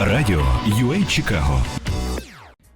Радіо UA Чикаго.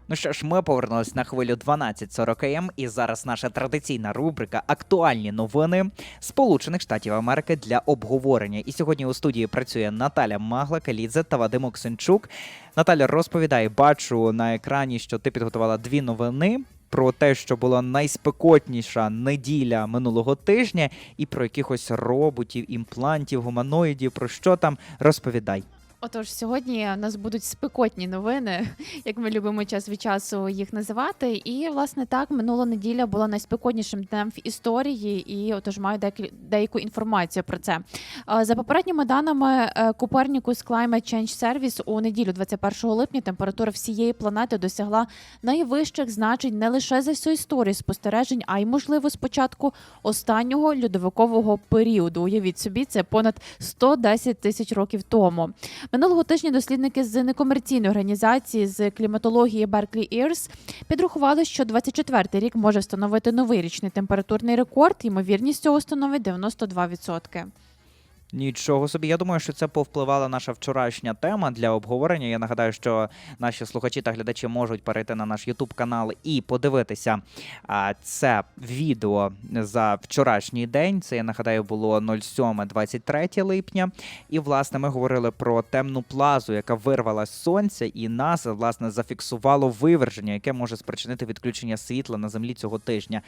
Ну що ж, ми повернулись на хвилю 12.40 м і зараз наша традиційна рубрика Актуальні новини Сполучених Штатів Америки для обговорення. І сьогодні у студії працює Наталя Магла Калідзе та Вадим Оксенчук. Наталя, розповідай, бачу на екрані, що ти підготувала дві новини. Про те, що була найспекотніша неділя минулого тижня, і про якихось роботів, імплантів, гуманоїдів. Про що там розповідай. Отож, сьогодні у нас будуть спекотні новини, як ми любимо час від часу їх називати. І власне так минула неділя була найспекотнішим днем в історії, і отож маю деяку інформацію про це. За попередніми даними е, Copernicus Climate Change Service у неділю, 21 липня, температура всієї планети досягла найвищих значень не лише за всю історію спостережень, а й можливо з початку останнього льодовикового періоду. Уявіть собі, це понад 110 тисяч років тому. Минулого тижня дослідники з некомерційної організації з кліматології Berkeley Ears підрахували, що 24-й рік може встановити новий річний температурний рекорд. Ймовірність цього становить 92%. Нічого собі. Я думаю, що це повпливала наша вчорашня тема для обговорення. Я нагадаю, що наші слухачі та глядачі можуть перейти на наш Ютуб канал і подивитися це відео за вчорашній день. Це я нагадаю було 07-23 липня. І власне ми говорили про темну плазу, яка вирвала з сонця, і нас власне зафіксувало виверження, яке може спричинити відключення світла на землі цього тижня.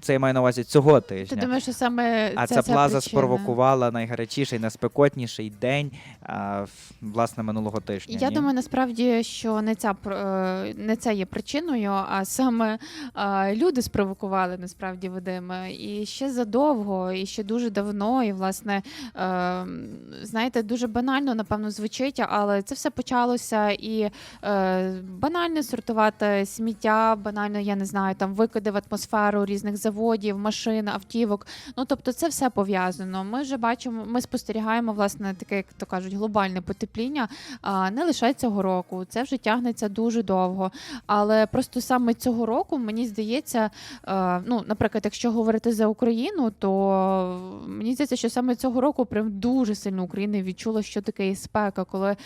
Це я маю на увазі цього Ти тижня. думаєш, що саме А ця ця плаза причина? спровокувала найгарячіший, найспекотніший день а, власне минулого тижня. Я ні? думаю, насправді, що не ця е, не це є причиною, а саме е, люди спровокували насправді Вадиме. І ще задовго, і ще дуже давно. І власне, е, знаєте, дуже банально, напевно, звучить, але це все почалося і е, банально сортувати сміття, банально, я не знаю, там викиди в атмосферу різних заводів, машин, автівок. Ну тобто, це все пов'язано. Ми вже бачимо, ми спостерігаємо власне таке, як то кажуть, глобальне потепління а, не лише цього року. Це вже тягнеться дуже довго. Але просто саме цього року мені здається, ну, наприклад, якщо говорити за Україну, то мені здається, що саме цього року прям дуже сильно Україна відчула, що таке є спека, коли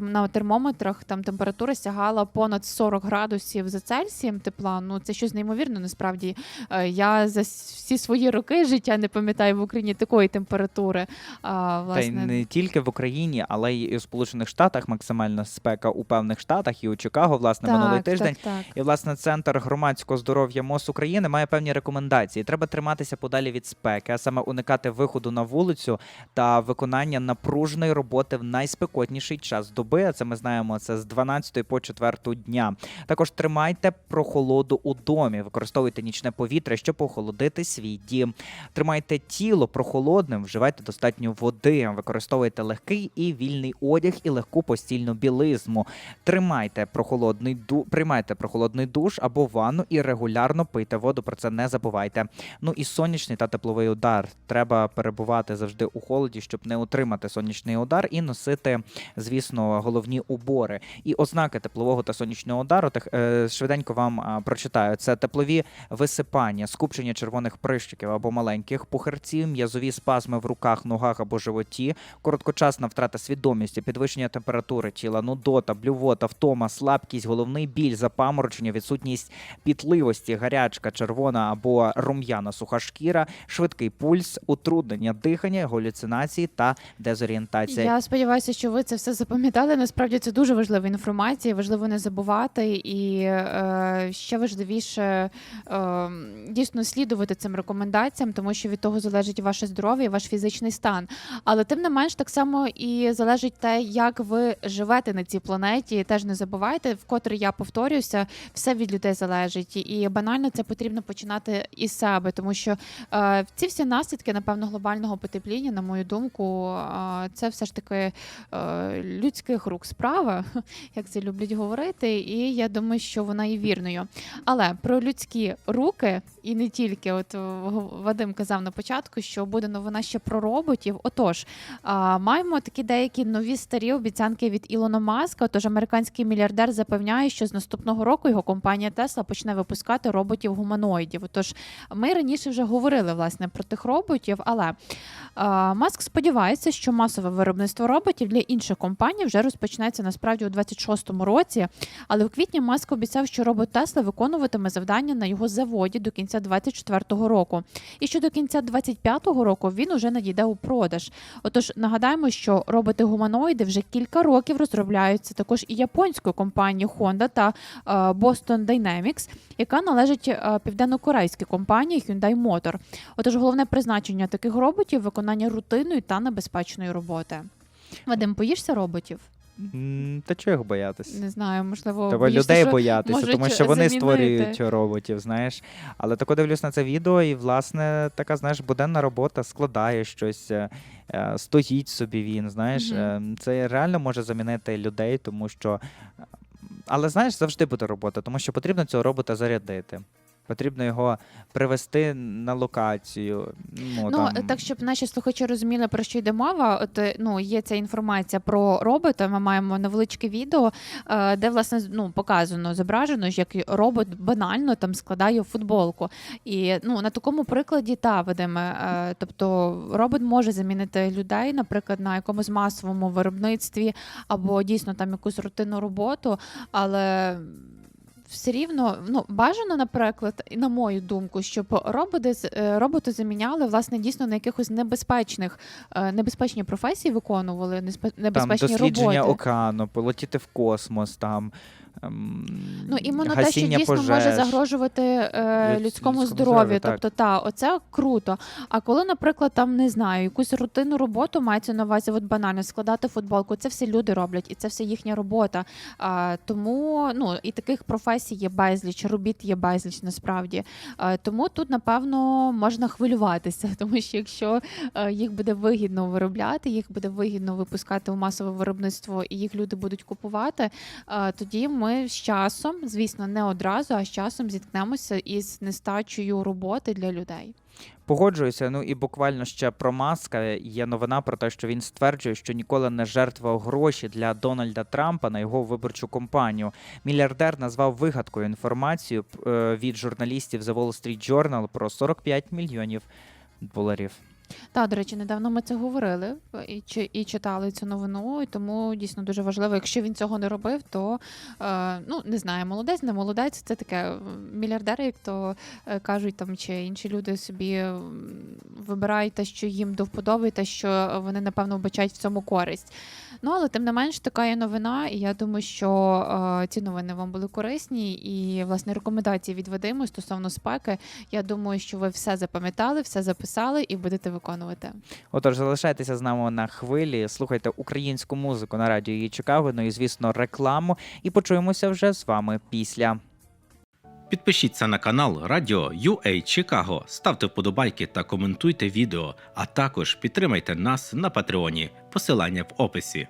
на термометрах там температура сягала понад 40 градусів за Цельсієм тепла. Ну це щось неймовірно. Насправді я за всі свої роки життя не пам'ятаю в Україні такої температури. А, Та й не тільки в Україні, але й у Сполучених Штатах максимальна спека у певних штатах і у Чикаго, власне, минулий тиждень. Так, так. І власне центр громадського здоров'я МОЗ України має певні рекомендації. Треба триматися подалі від спеки, а саме уникати виходу на вулицю та виконання напруженої роботи в найспекотніший час доби. А це ми знаємо це з 12 по 4 дня. Також тримайте прохолоду у домі, використовуйте нічне повітря, щоб охолодити свій дім. Тримайте тіло прохолодним, вживайте достатньо води, використовуйте легкий і вільний одяг і легку постільну білизму. Тримайте прохолодний ду... приймайте прохолодний душ або ванну і регулярно пийте воду. Про це не забувайте. Ну і сонячний та тепловий удар. Треба перебувати завжди у холоді, щоб не отримати сонячний удар і носити, звісно, головні убори. І ознаки теплового та сонячного удару. Так е, швиденько вам прочитаю. Це теплові висипання, скупчення червоних прищиків або маленьких пухарців, м'язові спазми в руках, ногах або животі, короткочасна втрата свідомості, підвищення температури тіла, нудота, блювота, втома, слабкість, головний біль, запаморочення, відсутність пітливості, гарячка, червона або рум'яна суха шкіра, швидкий пульс, утруднення дихання, галюцинації та дезорієнтація. Я сподіваюся, що ви це все запам'ятали. Насправді це дуже важлива інформація, важливо не забувати і е, ще важливіше е, дійсно слідувати цим рекомендаціям, тому що від того залежить ваше здоров'я, ваш фізичний стан. Але тим не менш, так само і залежить те, як ви живете на цій планеті. Теж не забувайте, вкотре я повторююся, все від людей залежить, і банально це потрібно починати із себе, тому що е, ці всі наслідки, напевно, глобального потепління, на мою думку, е, це все ж таки е, людських рук справа, як це люблять говорити. І я думаю, що вона є вірною. Але про людські руки тільки, і не тільки. От Вадим казав на початку, що буде новина ще про роботів. Отож, маємо такі деякі нові старі обіцянки від Ілона Маска. Отож, американський мільярдер запевняє, що з наступного року його компанія Тесла почне випускати роботів гуманоїдів. Отож, ми раніше вже говорили власне про тих роботів, але Маск сподівається, що масове виробництво роботів для інших компаній вже розпочнеться насправді у 26-му році. Але в квітні Маск обіцяв, що робот Тесла виконуватиме завдання на його заводі до кінця 24-го року. І що до кінця 25-го року він уже надійде у продаж. Отож, нагадаємо, що роботи-гуманоїди вже кілька років розробляються також і японською компанією Honda та е, Boston Dynamics, яка належить е, південно-корейській компанії Hyundai Motor. Отож, головне призначення таких роботів виконання рутинної та небезпечної роботи. Вадим, боїшся роботів? М, Та чого їх боятись? Не знаю, можливо, Треба боїшся, людей що боятися, можуть тому що вони замінити. створюють роботів, знаєш. Але тако дивлюсь на це відео, і, власне, така, знаєш, буденна робота складає щось, е, е, стоїть собі він, знаєш. Мгм. Е, Це реально може замінити людей, тому що. е, Але знаєш, завжди буде робота, тому що потрібно цього робота зарядити. Потрібно його привести на локацію. Ну, Ну, там... так, щоб наші слухачі розуміли, про що йде мова. От е, ну є ця інформація про робота. Ми маємо невеличке відео, е, де власне ну показано, зображено, як робот банально там складає футболку. І ну на такому прикладі та ведемо. Тобто робот може замінити людей, наприклад, на якомусь масовому виробництві або дійсно там якусь рутинну роботу, але. Все рівно ну бажано, наприклад, і на мою думку, щоб роботи е, роботи заміняли власне дійсно на якихось небезпечних е, небезпечні професії виконували небезпечні там дослідження роботи. океану, полетіти в космос, там. Ем, Ну іменно те, що дійсно може загрожувати е, Люд- людському здоров'ю. Тобто, та оце круто. А коли, наприклад, там не знаю, якусь рутинну роботу мається на увазі, от банально складати футболку, це все люди роблять, і це все їхня робота. А, тому ну і таких професій є безліч, робіт є безліч насправді. А, тому тут напевно можна хвилюватися, тому що якщо е, їх буде вигідно виробляти, їх буде вигідно випускати у масове виробництво, і їх люди будуть купувати. Е, тоді ми з часом, звісно, не одразу, а з часом зіткнемося із нестачею роботи для людей. Погоджуюся. Ну і буквально ще про маска є новина про те, що він стверджує, що ніколи не жертвував гроші для Дональда Трампа на його виборчу кампанію. Мільярдер назвав вигадкою інформацію е, від журналістів The Wall Street Journal про 45 мільйонів доларів. Та, до речі, недавно ми це говорили і, чи- і читали цю новину, і тому дійсно дуже важливо. Якщо він цього не робив, то е, ну не знаю, молодець, не молодець. Це таке мільярдери, як то е, кажуть, там чи інші люди собі вибирають те, що їм до вподоби, те, що вони напевно вбачають в цьому користь. Ну але тим не менш така є новина, і я думаю, що е, ці новини вам були корисні. І власне рекомендації від Вадиму стосовно спеки. Я думаю, що ви все запам'ятали, все записали і будете виконувати. Отож, залишайтеся з нами на хвилі, слухайте українську музику на радіо її Чикаго, ну і звісно, рекламу. І почуємося вже з вами після. Підпишіться на канал Радіо UA Чикаго, ставте вподобайки та коментуйте відео, а також підтримайте нас на Патреоні. Посилання в описі.